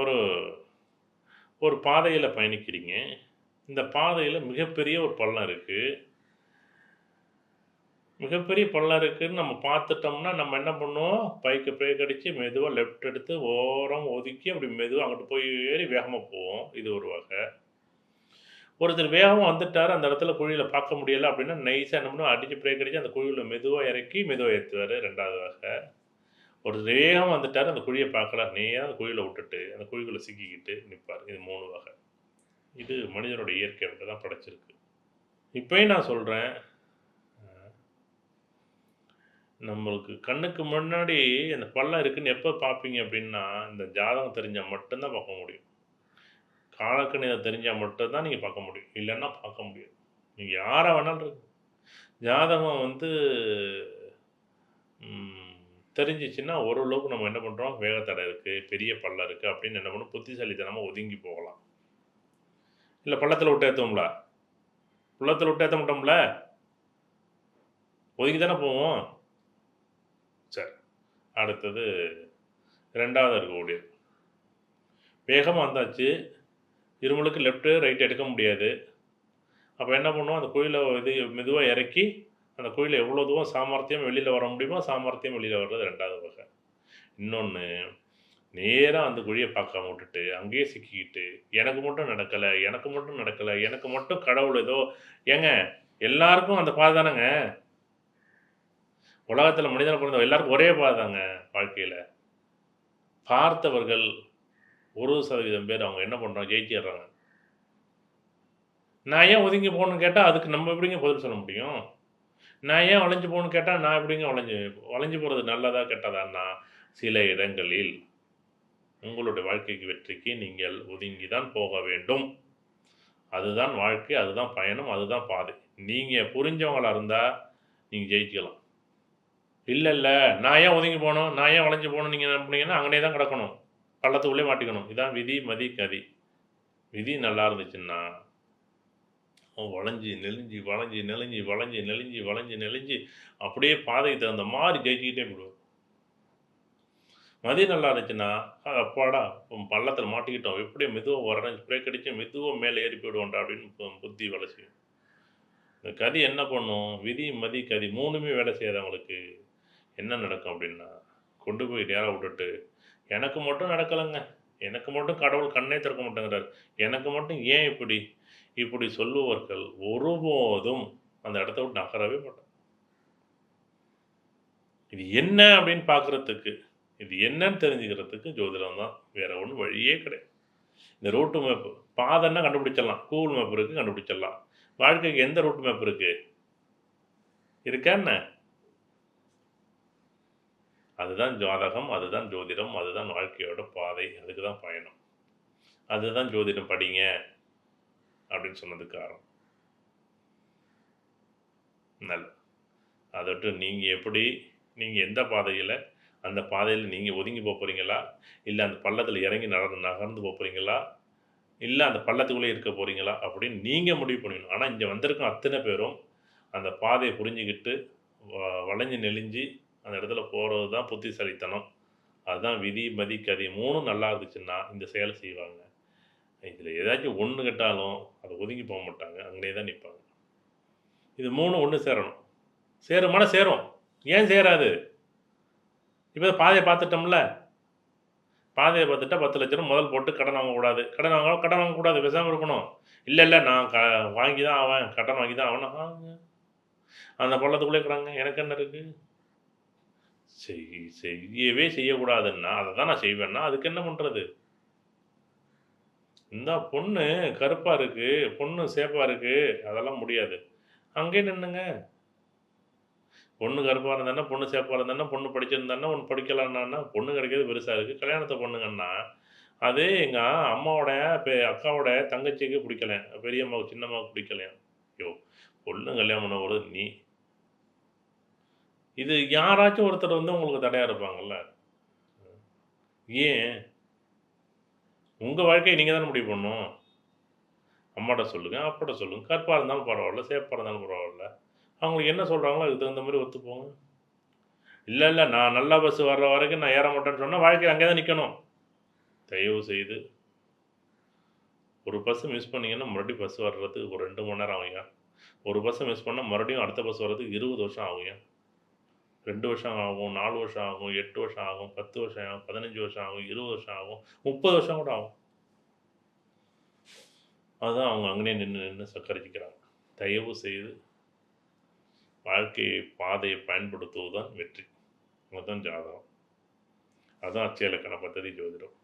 ஒரு ஒரு பாதையில் பயணிக்கிறீங்க. இந்த பாதையில் மிகப்பெரிய ஒரு பள்ளம் இருக்குது மிகப்பெரிய பள்ளம் இருக்குதுன்னு நம்ம பார்த்துட்டோம்னா நம்ம என்ன பண்ணுவோம்? பைக்கை பிரேக் அடித்து மெதுவாக லெஃப்ட் எடுத்து ஓரம் ஒதுக்கி அப்படி மெதுவாக அங்கிட்டு போய் ஏறி வேகமாக போவோம். இது ஒரு வகை. ஒருத்தர் வேகமாக வந்துட்டார் அந்த இடத்துல குழியில் பார்க்க முடியலை அப்படின்னா நைஸாக என்ன பண்ணுவோம்? அடித்து பிரேக் அடித்து அந்த குழியில் மெதுவாக இறக்கி மெதுவாக ஏற்றுவார் ரெண்டாவது வகை. ஒரு வேகம் வந்துட்டார். அந்த குழியை பார்க்கல நேராக அந்த குழியில் விட்டுட்டு அந்த குழிக்குள்ளே சிக்கிக்கிட்டு நிற்பார் இது மூணு வகை இது மனிதனோட இயற்கை அப்படி தான் படைச்சிருக்கு. இப்போயும் நான் சொல்கிறேன் நம்மளுக்கு கண்ணுக்கு முன்னாடி அந்த பள்ளம் இருக்குன்னு எப்போ பார்ப்பீங்க அப்படின்னா இந்த ஜாதகம் தெரிஞ்சால் மட்டும்தான் பார்க்க முடியும். காலக்கணிதம் தெரிஞ்சால் மட்டும்தான் நீங்கள் பார்க்க முடியும். இல்லைன்னா பார்க்க முடியாது. நீங்கள் யாரை வேணாலும் இருக்கு. ஜாதகம் வந்து தெரிஞ்சிச்சுன்னா ஓரளவுக்கு நம்ம என்ன பண்ணுறோம் வேகத்தடை இருக்குது பெரிய பள்ளம் இருக்குது அப்படின்னு என்ன பண்ணும் புத்திசாலித்தனமாக ஒதுங்கி போகலாம். இல்லை பள்ளத்தில் விட்டு ஏற்றுவோம்ல பள்ளத்தில் விட்டு ஏற்ற மாட்டோம்ல? ஒதுங்கி தானே போவோம்? சரி. அடுத்தது ரெண்டாவது இருக்கக்கூடிய வேகமாக வந்தாச்சு. இருமலுக்கு லெஃப்ட்டு ரைட் எடுக்க முடியாது. அப்போ என்ன பண்ணுவோம் அந்த கோயிலை இது மெதுவாக இறக்கி அந்த கோயில் எவ்வளோ தூரம் சாமர்த்தியம் வெளியில் வர முடியுமோ சாமர்த்தியம் வெளியில் வர்றது ரெண்டாவது வகை. இன்னொன்று நேராக அந்த குழியை பார்க்காம விட்டுட்டு அங்கேயே சிக்கிக்கிட்டு எனக்கு மட்டும் நடக்கலை எனக்கு மட்டும் நடக்கலை எனக்கு மட்டும் கடவுள் ஏதோ ஏங்க எல்லாருக்கும் அந்த பாதை தானேங்க? உலகத்தில் மனிதனை பிறந்த எல்லாருக்கும் ஒரே பாதை தாங்க வாழ்க்கையில். பார்த்தவர்கள் ஒரு சதவீதம் பேர் அவங்க என்ன பண்ணுறாங்க ஜெயிச்சிடுறாங்க. நான் ஏன் ஒதுங்கி போகணும்னு கேட்டால் அதுக்கு நம்ம எப்படிங்க பதில் சொல்ல முடியும்? நான் ஏன் வளைஞ்சு போகணும்னு கேட்டால் நான் எப்படிங்க வளைஞ்சு வளைஞ்சு போகிறது நல்லதா கெட்டதான்னா சில இடங்களில் உங்களுடைய வாழ்க்கைக்கு வெற்றிக்கு நீங்கள் ஒதுங்கி தான் போக வேண்டும். அதுதான் வாழ்க்கை அதுதான் பயணம் அதுதான் பாதை. நீங்கள் புரிஞ்சவங்களாக இருந்தால் நீங்கள் ஜெயிக்கலாம் இல்லை இல்லை நான் ஏன் ஒதுங்கி போகணும்? நான் ஏன் வளைஞ்சு போகணும் நீங்கள் என்ன பண்ணீங்கன்னா அங்கனே தான் கிடக்கணும். பள்ளத்துக்குள்ளே மாட்டிக்கணும். இதான் விதி மதி கதி. விதி நல்லா இருந்துச்சுன்னா அவன் வளைஞ்சி நெளிஞ்சு வளைஞ்சி நெளிஞ்சு வளைஞ்சி நெளிஞ்சு வளைஞ்சி நெளிஞ்சு அப்படியே பாதைக்கு தகுந்த மாதிரி ஜெயிச்சுக்கிட்டே போயிடுவோம் மதியம் நல்லா இருந்துச்சுன்னா அப்பாடா பள்ளத்தில் மாட்டிக்கிட்டோம். எப்படியும் மெதுவாக வரணும் பிரேக் அடிச்சு மெதுவாக மேலே ஏறி போயிடுவோம்டா அப்படின்னு புத்தி வேலை செய்யும். இந்த கதி என்ன பண்ணும்? விதி மதி கதி மூணுமே வேலை செய்யாதவங்களுக்கு என்ன நடக்கும் அப்படின்னா கொண்டு போய் நேராக விட்டுட்டு எனக்கு மட்டும் நடக்கலைங்க. எனக்கு மட்டும் கடவுள் கண்ணே திறக்க மாட்டேங்கிறார். எனக்கு மட்டும் ஏன் இப்படி? இப்படி சொல்பவர்கள் ஒருபோதும் அந்த இடத்த விட்டு நகரவே மாட்டாங்க இது என்ன அப்படின்னு பார்க்குறதுக்கு இது என்னன்னு தெரிஞ்சுக்கிறதுக்கு ஜோதிடம் தான். வேற ஒன்றும் வழியே கிடையாது. இந்த ரூட்டு மேப்பு பாதைன்னா கண்டுபிடிச்சிடலாம். கூகுள் மேப் இருக்குது கண்டுபிடிச்சிடலாம். வாழ்க்கைக்கு எந்த ரூட் மேப் இருக்குது இருக்கா என்ன? அதுதான் ஜாதகம் அதுதான் ஜோதிடம் அதுதான் வாழ்க்கையோட பாதை. அதுக்கு தான் பயணம். அதுதான் ஜோதிடம் படிங்க அப்படின்னு சொன்னது காரணம். நல்ல அதை விட்டு நீங்கள் எப்படி நீங்கள் எந்த பாதையில் அந்த பாதையில் நீங்கள் ஒதுங்கி போகிறீங்களா இல்லை அந்த பள்ளத்தில் இறங்கி நடந்து நகர்ந்து போகிறீங்களா இல்லை அந்த பள்ளத்துக்குள்ளே இருக்க போகிறீங்களா அப்படின்னு நீங்கள் முடிவு பண்ணிக்கணும். ஆனால் இங்கே வந்திருக்க அத்தனை பேரும் அந்த பாதையை புரிஞ்சுக்கிட்டு வ- வளைஞ்சு நெளிஞ்சு அந்த இடத்துல போகிறது தான் புத்திசாலித்தனம். அதுதான் விதி மதி கதி மூணும் நல்லா இருந்துச்சுன்னா இந்த செயலை செய்வாங்க. இதில் ஏதாச்சும் ஒன்று கேட்டாலும் அதை ஒதுங்கி போக மாட்டாங்க. அங்கேயே தான் நிற்பாங்க இது மூணு ஒன்று சேரணும். சேருமானா சேரும். ஏன் சேராது? இப்போ பாதையை பார்த்துட்டோம்ல. பாதையை பார்த்துட்டா பத்து லட்ச ரூபா முதல் போட்டு கடன் வாங்கக்கூடாது கடன் வாங்க கடன் வாங்கக்கூடாது பேசாமல் இருக்கணும். இல்லை இல்லை நான் க வாங்கி தான் ஆவேன். கடன் வாங்கி தான் ஆகணும் வாங்க அந்த பள்ளத்துக்குள்ளே இருக்கிறாங்க. எனக்கு என்ன இருக்குது செய் செய்யவே செய்யக்கூடாதுன்னா அதை தான் நான் செய்வேன்னா அதுக்கு என்ன பண்ணுறது இந்த பொண்ணு கருப்பாக இருக்குது பொண்ணு சேப்பாக இருக்குது அதெல்லாம் முடியாது. அங்கேயே நின்னுங்க. பொண்ணு கருப்பாக இருந்தானே பொண்ணு சேப்பாக இருந்தானே பொண்ணு படிச்சிருந்தானே ஒன்று படிக்கலான்னா பொண்ணு கிடைக்கிறது பெருசாக இருக்குது கல்யாணத்தை பொண்ணுங்கன்னா அது எங்கள் அம்மாவோட பெ அக்காவோட தங்கச்சிக்கு பிடிக்கல. பெரியம்மாவுக்கு சின்னம்மாவுக்கு பிடிக்கலையா? ஐயோ பொண்ணு கல்யாணம் பண்ண ஒரு நீ இது யாராச்சும் ஒருத்தர் வந்து உங்களுக்கு தடையாக இருப்பாங்கல்ல? ஏன்? உங்கள் வாழ்க்கையை நீங்கள் தானே முடிவு பண்ணும் அம்மாட்ட சொல்லுங்கள் அப்பாட்ட சொல்லுங்கள் கற்பாக இருந்தாலும் பரவாயில்ல சேப்பாக இருந்தாலும் பரவாயில்ல. அவங்களுக்கு என்ன சொல்கிறாங்களோ அதுக்கு தகுந்த மாதிரி ஒத்துப்போங்க. இல்லை இல்லை நான் நல்லா பஸ் வர்ற வரைக்கும் நான் ஏற மாட்டேன்னு சொன்னால் வாழ்க்கை அங்கே தான் நிற்கணும் தயவு செய்து. ஒரு பஸ்ஸு மிஸ் பண்ணிங்கன்னா மறுபடியும் பஸ் வர்றதுக்கு ஒரு ரெண்டு மணி நேரம் ஆகுங்க. ஒரு பஸ்ஸை மிஸ் பண்ணால் மறுபடியும் அடுத்த பஸ் வர்றதுக்கு 20 வருஷம் ஆகுங்க. ரெண்டு வருஷம் ஆகும், நாலு வருஷம் ஆகும், எட்டு வருஷம் ஆகும், 10 வருஷம் ஆகும், 15 வருஷம் ஆகும், 20 வருஷம் ஆகும், 30 வருஷம் கூட ஆகும். அதுதான் அவங்க அங்கனயே நின்று நின்று சக்கரிக்கிறாங்க. தயவு செய்து வாழ்க்கையை பாதையை பயன்படுத்துவது தான் வெற்றி. அதுதான் ஜாதகம். அதுதான் அட்சய பத்ததி ஜோதிடம்.